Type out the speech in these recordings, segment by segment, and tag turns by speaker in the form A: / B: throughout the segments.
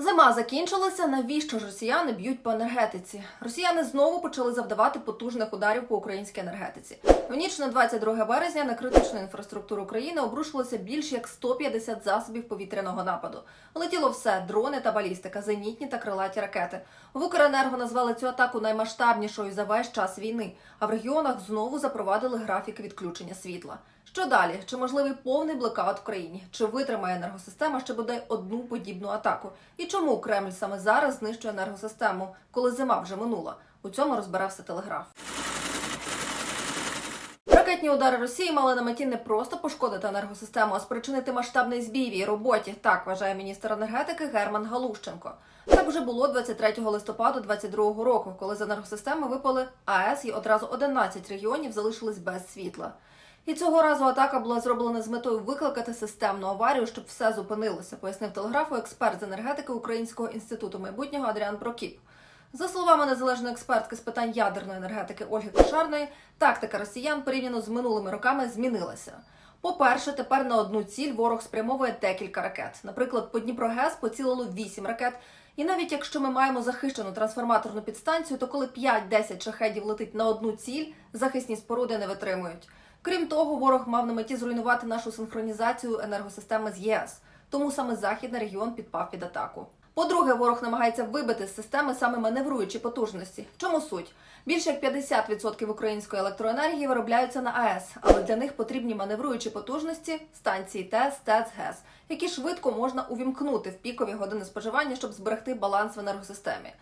A: Зима закінчилася. Навіщо ж росіяни б'ють по енергетиці? Росіяни знову почали завдавати потужних ударів по українській енергетиці. В ніч на 22 березня на критичну інфраструктуру країни обрушилося більш як 150 засобів повітряного нападу. Летіло все: дрони та балістика, зенітні та крилаті ракети. В Укренерго назвали цю атаку наймасштабнішою за весь час війни. А в регіонах знову запровадили графіки відключення світла. Що далі? Чи можливий повний блекаут в країні? Чи витримає енергосистема ще бодай одну подібну атаку? І чому Кремль саме зараз знищує енергосистему, коли зима вже минула? У цьому розбирався телеграф. Ракетні удари Росії мали на меті не просто пошкодити енергосистему, а спричинити масштабний збій в її роботі. Так вважає міністр енергетики Герман Галущенко. Так вже було 23 листопада 2022 року, коли з енергосистеми випали АЕС і одразу 11 регіонів залишились без світла. І цього разу атака була зроблена з метою викликати системну аварію, щоб все зупинилося, пояснив телеграфу експерт з енергетики Українського інституту майбутнього Адріан Прокіп. За словами незалежної експертки з питань ядерної енергетики Ольги Кошарної, тактика росіян порівняно з минулими роками змінилася. По-перше, тепер на одну ціль ворог спрямовує декілька ракет. Наприклад, по Дніпрогес поцілило 8 ракет. І навіть якщо ми маємо захищену трансформаторну підстанцію, то коли 5-10 шахедів летить на одну ціль, захисні споруди не витримують. Крім того, ворог мав на меті зруйнувати нашу синхронізацію енергосистеми з єС, тому саме західний регіон підпав під атаку. По-друге, ворог намагається вибити з системи саме маневруючі потужності. В чому суть? Більше як 50% української електроенергії виробляються на АЕС, але для них потрібні маневруючі потужності станції ТЕС, ТЕЦ, ГЕС, які швидко можна увімкнути в пікові години споживання, щоб зберегти баланс в енергосистемі.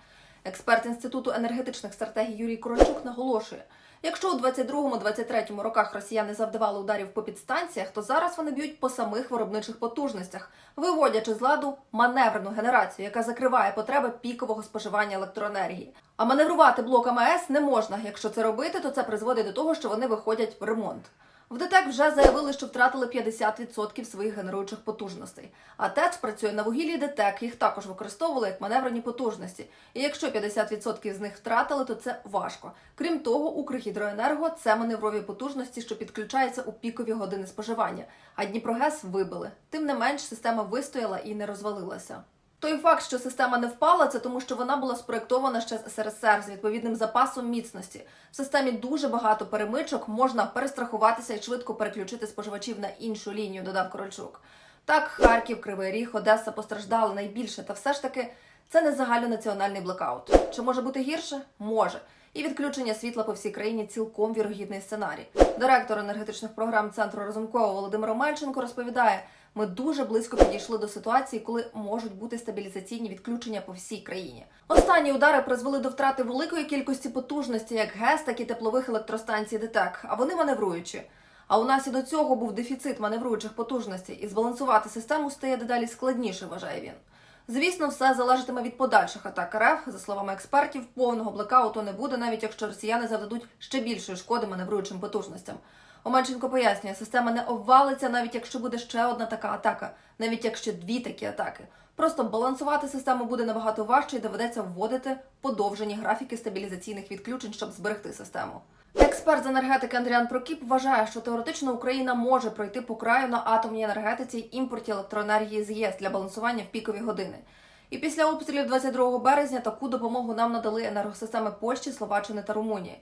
A: Експерт інституту енергетичних стратегій Юрій Корольчук наголошує: якщо у 22-23 роках росіяни завдавали ударів по підстанціях, то зараз вони б'ють по самих виробничих потужностях, виводячи з ладу маневрену генерацію, яка закриває потреби пікового споживання електроенергії. А маневрувати блоками АЕС не можна. Якщо це робити, то це призводить до того, що вони виходять в ремонт. В ДТЕК вже заявили, що втратили 50% своїх генеруючих потужностей. А ТЕЦ працює на вугіллі ДТЕК, їх також використовували як маневрені потужності. І якщо 50% з них втратили, то це важко. Крім того, Укргідроенерго це маневрові потужності, що підключаються у пікові години споживання. А Дніпрогес вибили. Тим не менш, система вистояла і не розвалилася. Той факт, що система не впала, це тому, що вона була спроєктована ще з СРСР з відповідним запасом міцності. В системі дуже багато перемичок, можна перестрахуватися і швидко переключити споживачів на іншу лінію, додав Корольчук. Так, Харків, Кривий Ріг, Одеса постраждали найбільше, та все ж таки це не загальнонаціональний блекаут. Чи може бути гірше? Може. І відключення світла по всій країні цілком вірогідний сценарій. Директор енергетичних програм центру Разумкова Володимир Омельченко розповідає: ми дуже близько підійшли до ситуації, коли можуть бути стабілізаційні відключення по всій країні. Останні удари призвели до втрати великої кількості потужності, як ГЕС, так і теплових електростанцій ДТЕК, а вони маневруючі. А у нас і до цього був дефіцит маневруючих потужностей, і збалансувати систему стає дедалі складніше, вважає він. Звісно, все залежатиме від подальших атак РФ. За словами експертів, повного блекауту не буде, навіть якщо росіяни завдадуть ще більшої шкоди маневруючим потужностям. Омельченко пояснює, система не обвалиться, навіть якщо буде ще одна така атака, навіть якщо дві такі атаки. Просто балансувати систему буде набагато важче і доведеться вводити подовжені графіки стабілізаційних відключень, щоб зберегти систему. Експерт з енергетики Андріан Прокіп вважає, що теоретично Україна може пройти по краю на атомній енергетиці імпорті електроенергії з ЄС для балансування в пікові години. І після обстрілів 22 березня таку допомогу нам надали енергосистеми Польщі, Словаччини та Румунії.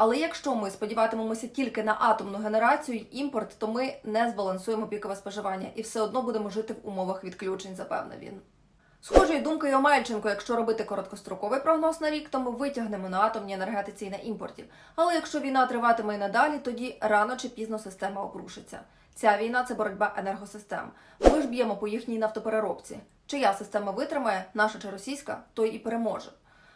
A: Але якщо ми сподіватимемося тільки на атомну генерацію й імпорт, то ми не збалансуємо пікове споживання і все одно будемо жити в умовах відключень, запевнив він. Схожої думки Омельченко, якщо робити короткостроковий прогноз на рік, то ми витягнемо на атомній енергетиці і на імпорті. Але якщо війна триватиме і надалі, тоді рано чи пізно система обрушиться. Ця війна це боротьба енергосистем. Ми ж б'ємо по їхній нафтопереробці. Чия система витримає, наша чи російська, той і переможе.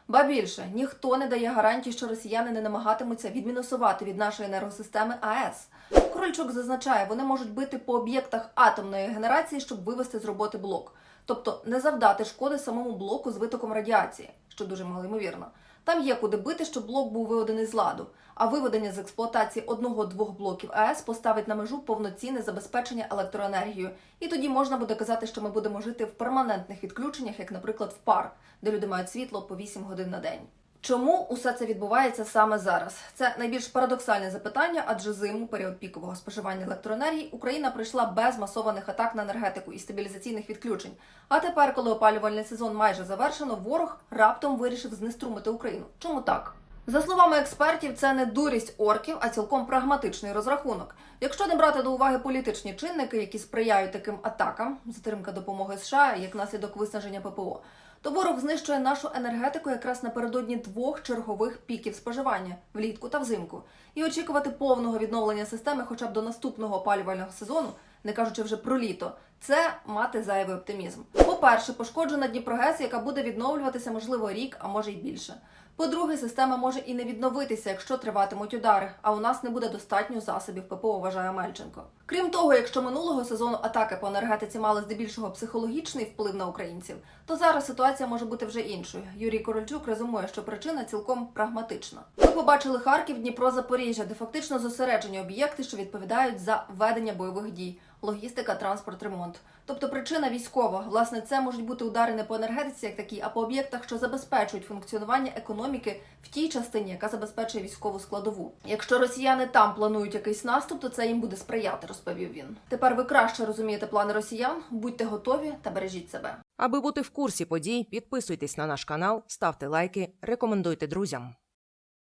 A: Ба більше ніхто не дає гарантій, що росіяни не намагатимуться відмінусувати від нашої енергосистеми АЕС. Крольчук зазначає, вони можуть бити по об'єктах атомної генерації, щоб вивести з роботи блок, тобто не завдати шкоди самому блоку з витоком радіації, що дуже малоймовірно. Там є куди бити, щоб блок був виведений з ладу, а виведення з експлуатації одного-двох блоків АЕС поставить на межу повноцінне забезпечення електроенергією. І тоді можна буде казати, що ми будемо жити в перманентних відключеннях, як, наприклад, в пар, де люди мають світло по 8 годин на день. Чому усе це відбувається саме зараз? Це найбільш парадоксальне запитання, адже зиму, період пікового споживання електроенергії, Україна пройшла без масованих атак на енергетику і стабілізаційних відключень. А тепер, коли опалювальний сезон майже завершено, ворог раптом вирішив знеструмити Україну. Чому так? За словами експертів, це не дурість орків, а цілком прагматичний розрахунок. Якщо не брати до уваги політичні чинники, які сприяють таким атакам, затримка допомоги США як наслідок виснаження ППО, то ворог знищує нашу енергетику якраз напередодні двох чергових піків споживання влітку та взимку. І очікувати повного відновлення системи хоча б до наступного опалювального сезону, не кажучи вже про літо, це мати зайвий оптимізм. По-перше, пошкоджена Дніпрогес, яка буде відновлюватися можливо рік, а може й більше. По-друге, система може і не відновитися, якщо триватимуть удари, а у нас не буде достатньо засобів ППО, вважає Мельченко. Крім того, якщо минулого сезону атаки по енергетиці мали здебільшого психологічний вплив на українців, то зараз ситуація може бути вже іншою. Юрій Корольчук резюмує, що причина цілком прагматична. Ми побачили Харків, Дніпро, Запоріжжя, де фактично зосереджені об'єкти, що відповідають за ведення бойових дій, логістика, транспорт, ремонт. Тобто причина військова. Власне, це можуть бути удари не по енергетиці, як такі, а по об'єктах, що забезпечують функціонування економіки в тій частині, яка забезпечує військову складову. Якщо росіяни там планують якийсь наступ, то це їм буде сприяти, розповів він. Тепер ви краще розумієте плани росіян. Будьте готові та бережіть себе.
B: Аби бути в курсі подій, підписуйтесь на наш канал, ставте лайки, рекомендуйте друзям.